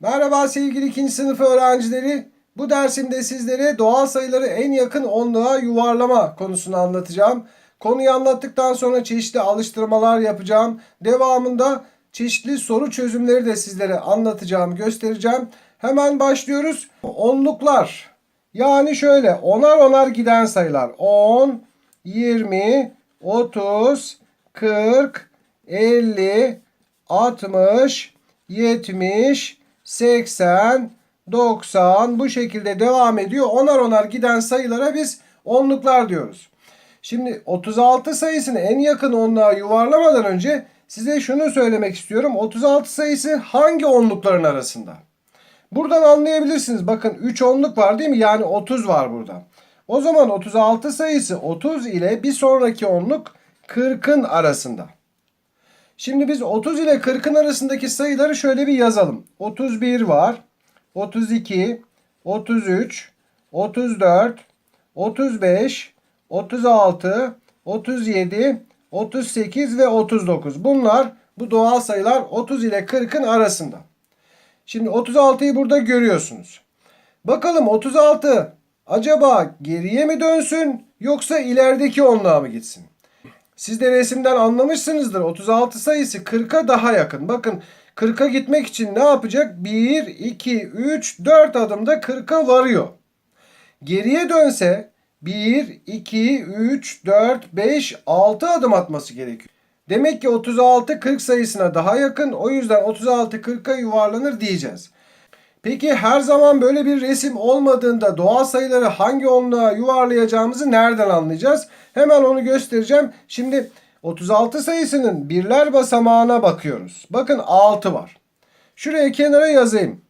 Merhaba sevgili ikinci sınıf öğrencileri. Bu dersimde sizlere doğal sayıları en yakın onluğa yuvarlama konusunu anlatacağım. Konuyu anlattıktan sonra çeşitli alıştırmalar yapacağım. Devamında çeşitli soru çözümleri de sizlere anlatacağım, göstereceğim. Hemen başlıyoruz. Onluklar. Yani şöyle onar onar giden sayılar. 10, 20, 30, 40, 50, 60, 70, 80, 90 bu şekilde devam ediyor. Onar onar giden sayılara biz onluklar diyoruz. Şimdi 36 sayısını en yakın onluğa yuvarlamadan önce size şunu söylemek istiyorum. 36 sayısı hangi onlukların arasında? Buradan anlayabilirsiniz. Bakın 3 onluk var değil mi? Yani 30 var burada. O zaman 36 sayısı 30 ile bir sonraki onluk 40'ın arasında. Şimdi biz 30 ile 40'ın arasındaki sayıları şöyle bir yazalım. 31 var. 32, 33, 34, 35, 36, 37, 38 ve 39. Bunlar bu doğal sayılar 30 ile 40'ın arasında. Şimdi 36'yı burada görüyorsunuz. Bakalım 36 acaba geriye mi dönsün yoksa ilerideki onluğa mı gitsin? Siz de resimden anlamışsınızdır. 36 sayısı 40'a daha yakın. Bakın 40'a gitmek için ne yapacak? 1, 2, 3, 4 adımda 40'a varıyor. Geriye dönse 1, 2, 3, 4, 5, 6 adım atması gerekiyor. Demek ki 36 40 sayısına daha yakın. O yüzden 36 40'a yuvarlanır diyeceğiz. Peki her zaman böyle bir resim olmadığında doğal sayıları hangi onluğa yuvarlayacağımızı nereden anlayacağız? Hemen onu göstereceğim. Şimdi 36 sayısının birler basamağına bakıyoruz. Bakın 6 var. Şuraya kenara yazayım.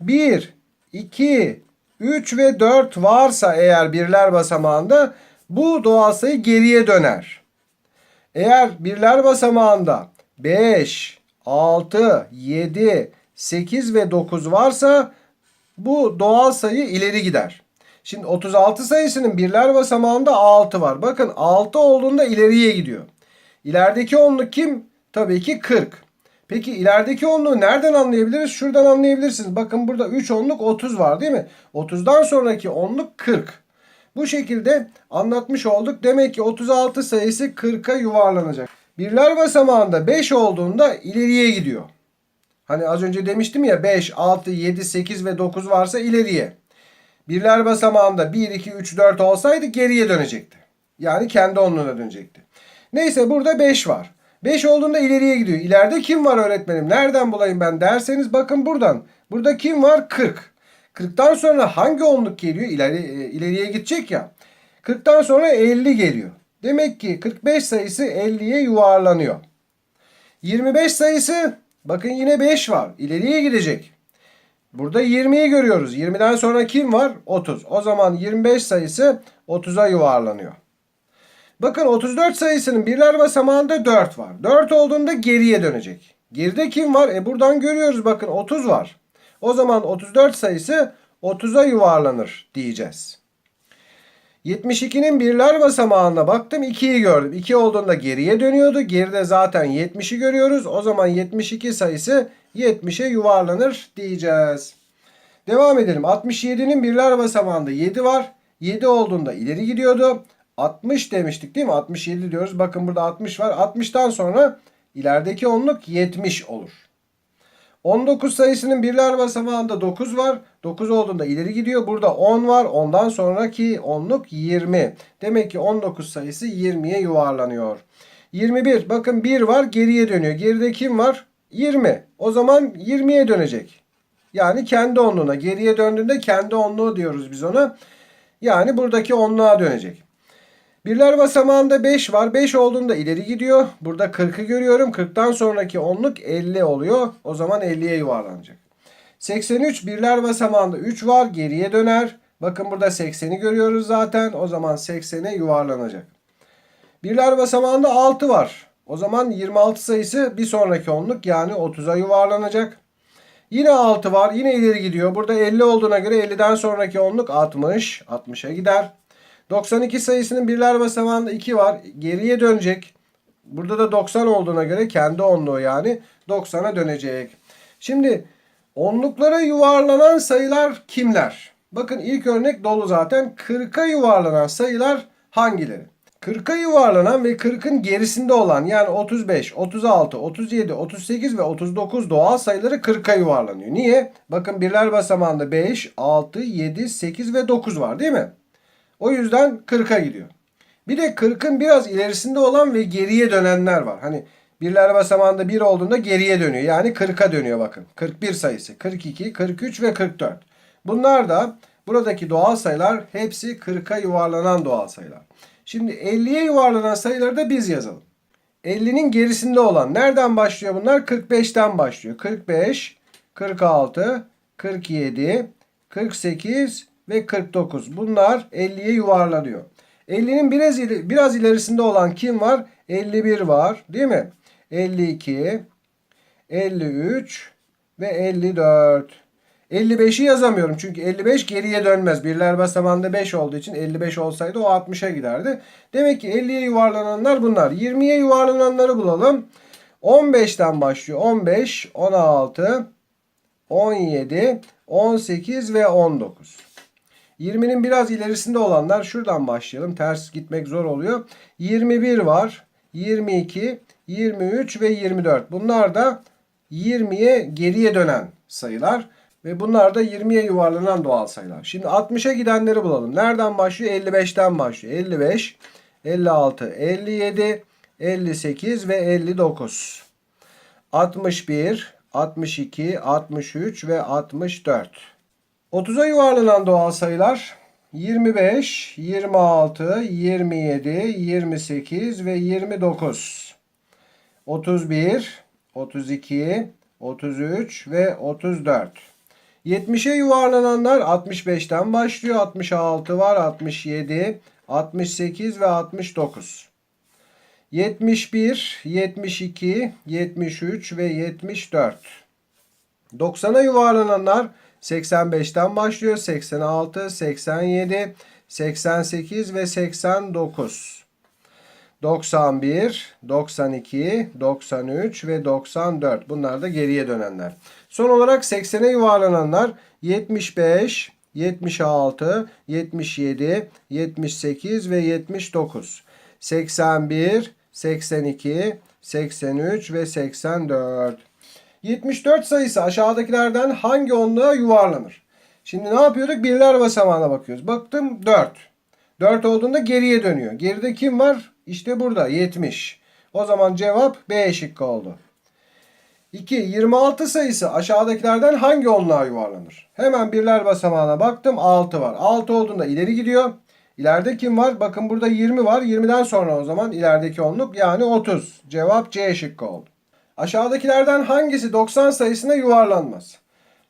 1, 2, 3 ve 4 varsa eğer birler basamağında bu doğal sayı geriye döner. Eğer birler basamağında 5, 6, 7, 8 ve 9 varsa bu doğal sayı ileri gider. Şimdi 36 sayısının birler basamağında 6 var. Bakın 6 olduğunda ileriye gidiyor. İlerideki onluk kim? Tabii ki 40. Peki ilerideki onluğu nereden anlayabiliriz? Şuradan anlayabilirsiniz. Bakın burada 3 onluk 30 var değil mi? 30'dan sonraki onluk 40. Bu şekilde anlatmış olduk. Demek ki 36 sayısı 40'a yuvarlanacak. Birler basamağında 5 olduğunda ileriye gidiyor. Hani az önce demiştim ya 5, 6, 7, 8 ve 9 varsa ileriye. Birler basamağında 1, 2, 3, 4 olsaydı geriye dönecekti. Yani kendi onluğuna dönecekti. Neyse burada 5 var. 5 olduğunda ileriye gidiyor. İleride kim var öğretmenim? Nereden bulayım ben derseniz bakın buradan. Burada kim var? 40. 40'tan sonra hangi onluk geliyor? İleri, e, ileriye gidecek ya. 40'tan sonra 50 geliyor. Demek ki 45 sayısı 50'ye yuvarlanıyor. 25 sayısı bakın yine 5 var. İleriye gidecek. Burada 20'yi görüyoruz. 20'den sonra kim var? 30. O zaman 25 sayısı 30'a yuvarlanıyor. Bakın 34 sayısının birler basamağında 4 var. 4 olduğunda geriye dönecek. Geride kim var? E buradan görüyoruz bakın 30 var. O zaman 34 sayısı 30'a yuvarlanır diyeceğiz. 72'nin birler basamağına baktım 2'yi gördüm. 2 olduğunda geriye dönüyordu. Geride zaten 70'i görüyoruz. O zaman 72 sayısı 70'e yuvarlanır diyeceğiz. Devam edelim. 67'nin birler basamağında 7 var. 7 olduğunda ileri gidiyordu. 60 demiştik değil mi? 67 diyoruz. Bakın burada 60 var. 60'tan sonra ilerideki onluk 70 olur. 19 sayısının birler basamağında 9 var. 9 olduğunda ileri gidiyor. Burada 10 var. Ondan sonraki onluk 20. Demek ki 19 sayısı 20'ye yuvarlanıyor. 21 bakın 1 var geriye dönüyor. Geride kim var? 20. O zaman 20'ye dönecek. Yani kendi onluğuna. Geriye döndüğünde kendi onluğu diyoruz biz ona. Yani buradaki onluğa dönecek. Birler basamağında 5 var. 5 olduğunda ileri gidiyor. Burada 40'ı görüyorum. 40'tan sonraki onluk 50 oluyor. O zaman 50'ye yuvarlanacak. 83 birler basamağında 3 var. Geriye döner. Bakın burada 80'i görüyoruz zaten. O zaman 80'e yuvarlanacak. Birler basamağında 6 var. O zaman 26 sayısı bir sonraki onluk yani 30'a yuvarlanacak. Yine 6 var. Yine ileri gidiyor. Burada 50 olduğuna göre 50'den sonraki onluk 60. 60'a gider. 92 sayısının birler basamağında 2 var. Geriye dönecek. Burada da 90 olduğuna göre kendi onluğu yani 90'a dönecek. Şimdi Onluklara yuvarlanan sayılar kimler? Bakın ilk örnek dolu zaten. 40'a yuvarlanan sayılar hangileri? 40'a yuvarlanan ve 40'ın gerisinde olan yani 35, 36, 37, 38 ve 39 doğal sayıları 40'a yuvarlanıyor. Niye? Bakın birler basamağında 5, 6, 7, 8 ve 9 var değil mi? O yüzden 40'a gidiyor. Bir de 40'ın biraz ilerisinde olan ve geriye dönenler var. Hani birler basamağında 1 olduğunda geriye dönüyor. Yani 40'a dönüyor bakın. 41 sayısı, 42, 43 ve 44. Bunlar da buradaki doğal sayılar hepsi 40'a yuvarlanan doğal sayılar. Şimdi 50'ye yuvarlanan sayıları da biz yazalım. 50'nin gerisinde olan nereden başlıyor bunlar? 45'ten başlıyor. 45, 46, 47, 48 ve 49. Bunlar 50'ye yuvarlanıyor. 50'nin biraz, ileri- biraz ilerisinde olan kim var? 51 var değil mi? 52, 53 ve 54. 55'i yazamıyorum çünkü 55 geriye dönmez. Birler basamağında 5 olduğu için 55 olsaydı o 60'a giderdi. Demek ki 50'ye yuvarlananlar bunlar. 20'ye yuvarlananları bulalım. 15'ten başlıyor. 15, 16, 17, 18 ve 19. 20'nin biraz ilerisinde olanlar şuradan başlayalım. Ters gitmek zor oluyor. 21 var. 22, 23 ve 24. Bunlar da 20'ye geriye dönen sayılar. Ve bunlar da 20'ye yuvarlanan doğal sayılar. Şimdi 60'a gidenleri bulalım. Nereden başlıyor? 55'ten başlıyor. 55, 56, 57, 58 ve 59. 61, 62, 63 ve 64. 30'a yuvarlanan doğal sayılar 25, 26, 27, 28 ve 29. 31, 32, 33 ve 34. 70'e yuvarlananlar 65'ten başlıyor. 66 var, 67, 68 ve 69. 71, 72, 73 ve 74. 90'a yuvarlananlar 85'ten başlıyor. 86, 87, 88 ve 89. 91, 92, 93 ve 94. Bunlar da geriye dönenler. Son olarak 80'e yuvarlananlar 75, 76, 77, 78 ve 79. 81, 82, 83 ve 84. 74 sayısı aşağıdakilerden hangi onluğa yuvarlanır? Şimdi ne yapıyorduk? Birler basamağına bakıyoruz. Baktım 4. 4 olduğunda geriye dönüyor. Geride kim var? İşte burada 70. O zaman cevap B şıkkı oldu. 2. 26 sayısı aşağıdakilerden hangi onluğa yuvarlanır? Hemen birler basamağına baktım 6 var. 6 olduğunda ileri gidiyor. İleride kim var? Bakın burada 20 var. 20'den sonra o zaman ilerideki onluk yani 30. Cevap C şıkkı oldu. Aşağıdakilerden hangisi 90 sayısına yuvarlanmaz?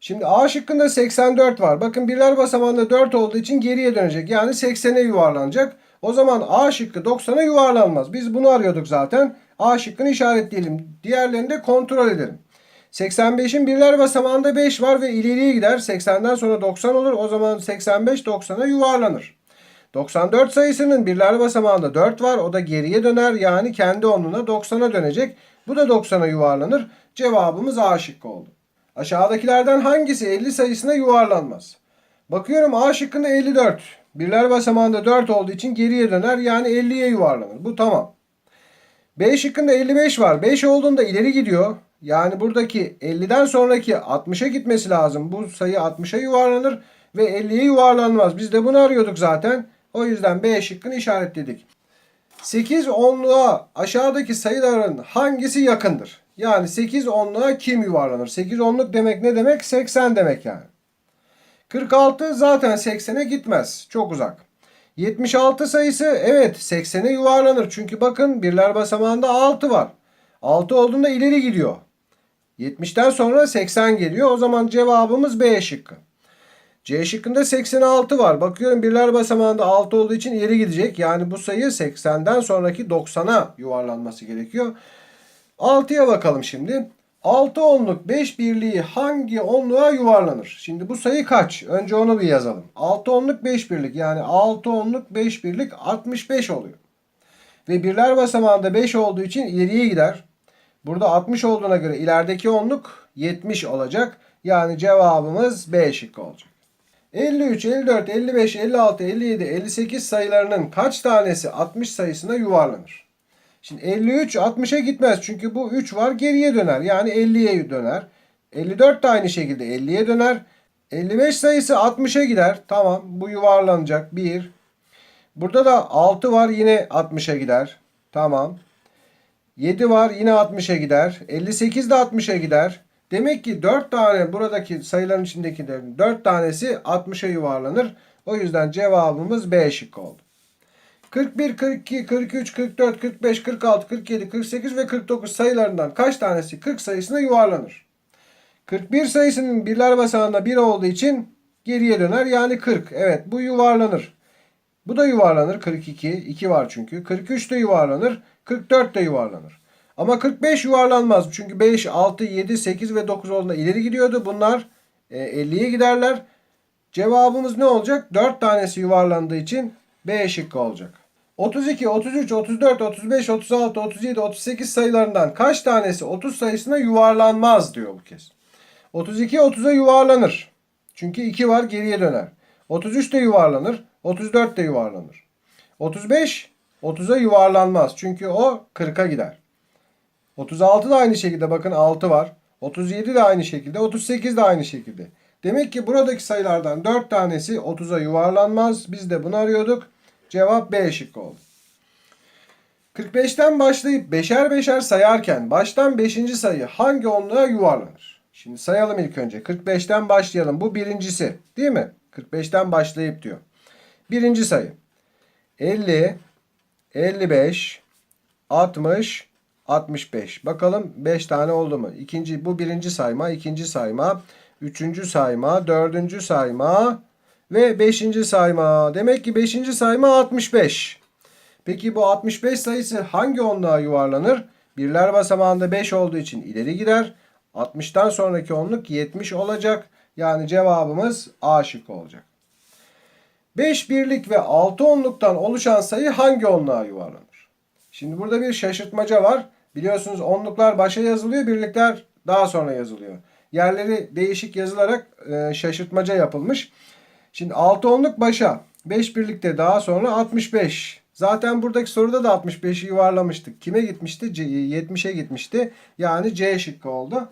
Şimdi A şıkkında 84 var. Bakın birler basamağında 4 olduğu için geriye dönecek. Yani 80'e yuvarlanacak. O zaman A şıkkı 90'a yuvarlanmaz. Biz bunu arıyorduk zaten. A şıkkını işaretleyelim. Diğerlerini de kontrol edelim. 85'in birler basamağında 5 var ve ileriye gider. 80'den sonra 90 olur. O zaman 85 90'a yuvarlanır. 94 sayısının birler basamağında 4 var. O da geriye döner. Yani kendi onluğuna 90'a dönecek. Bu da 90'a yuvarlanır. Cevabımız A şıkkı oldu. Aşağıdakilerden hangisi 50 sayısına yuvarlanmaz? Bakıyorum A şıkkında 54. Birler basamağında 4 olduğu için geriye döner. Yani 50'ye yuvarlanır. Bu tamam. B şıkkında 55 var. 5 olduğunda ileri gidiyor. Yani buradaki 50'den sonraki 60'a gitmesi lazım. Bu sayı 60'a yuvarlanır ve 50'ye yuvarlanmaz. Biz de bunu arıyorduk zaten. O yüzden B şıkkını işaretledik. 8 onluğa aşağıdaki sayıların hangisi yakındır? Yani 8 onluğa kim yuvarlanır? 8 onluk demek ne demek? 80 demek yani. 46 zaten 80'e gitmez. Çok uzak. 76 sayısı evet 80'e yuvarlanır. Çünkü bakın birler basamağında 6 var. 6 olduğunda ileri gidiyor. 70'ten sonra 80 geliyor. O zaman cevabımız B şıkkı. C şıkkında 86 var. Bakıyorum birler basamağında 6 olduğu için ileri gidecek. Yani bu sayı 80'den sonraki 90'a yuvarlanması gerekiyor. 6'ya bakalım şimdi. 6 onluk 5 birliği hangi onluğa yuvarlanır? Şimdi bu sayı kaç? Önce onu bir yazalım. 6 onluk 5 birlik yani 6 onluk 5 birlik 65 oluyor. Ve birler basamağında 5 olduğu için ileriye gider. Burada 60 olduğuna göre ilerideki onluk 70 olacak. Yani cevabımız B şıkkı olacak. 53, 54, 55, 56, 57, 58 sayılarının kaç tanesi 60 sayısına yuvarlanır? Şimdi 53 60'a gitmez çünkü bu 3 var geriye döner. Yani 50'ye döner. 54 de aynı şekilde 50'ye döner. 55 sayısı 60'a gider. Tamam bu yuvarlanacak. 1. Burada da 6 var yine 60'a gider. Tamam. 7 var yine 60'a gider. 58 de 60'a gider. Demek ki 4 tane buradaki sayıların içindekilerin 4 tanesi 60'a yuvarlanır. O yüzden cevabımız B şıkkı oldu. 41, 42, 43, 44, 45, 46, 47, 48 ve 49 sayılarından kaç tanesi 40 sayısına yuvarlanır? 41 sayısının birler basamağında 1 olduğu için geriye döner yani 40. Evet bu yuvarlanır. Bu da yuvarlanır 42. 2 var çünkü. 43 de yuvarlanır. 44 de yuvarlanır. Ama 45 yuvarlanmaz. Çünkü 5, 6, 7, 8 ve 9 olduğunda ileri gidiyordu. Bunlar e, 50'ye giderler. Cevabımız ne olacak? 4 tanesi yuvarlandığı için B şıkkı olacak. 32, 33, 34, 35, 36, 37, 38 sayılarından kaç tanesi 30 sayısına yuvarlanmaz diyor bu kez. 32 30'a yuvarlanır. Çünkü 2 var geriye döner. 33 de yuvarlanır. 34 de yuvarlanır. 35 30'a yuvarlanmaz. Çünkü o 40'a gider. 36 da aynı şekilde bakın 6 var. 37 de aynı şekilde. 38 de aynı şekilde. Demek ki buradaki sayılardan 4 tanesi 30'a yuvarlanmaz. Biz de bunu arıyorduk. Cevap B şıkkı oldu. 45'ten başlayıp beşer beşer sayarken baştan 5. sayı hangi onluğa yuvarlanır? Şimdi sayalım ilk önce. 45'ten başlayalım. Bu birincisi değil mi? 45'ten başlayıp diyor. Birinci sayı. 50, 55, 60, 65. Bakalım 5 tane oldu mu? İkinci, bu birinci sayma, ikinci sayma, üçüncü sayma, dördüncü sayma ve beşinci sayma. Demek ki beşinci sayma 65. Peki bu 65 sayısı hangi onluğa yuvarlanır? Birler basamağında 5 olduğu için ileri gider. 60'tan sonraki onluk 70 olacak. Yani cevabımız A şıkkı olacak. 5 birlik ve 6 onluktan oluşan sayı hangi onluğa yuvarlanır? Şimdi burada bir şaşırtmaca var. Biliyorsunuz onluklar başa yazılıyor, birlikler daha sonra yazılıyor. Yerleri değişik yazılarak e, şaşırtmaca yapılmış. Şimdi 6 onluk başa, 5 birlikte daha sonra 65. Zaten buradaki soruda da 65'i yuvarlamıştık. Kime gitmişti? C- 70'e gitmişti. Yani C şıkkı oldu.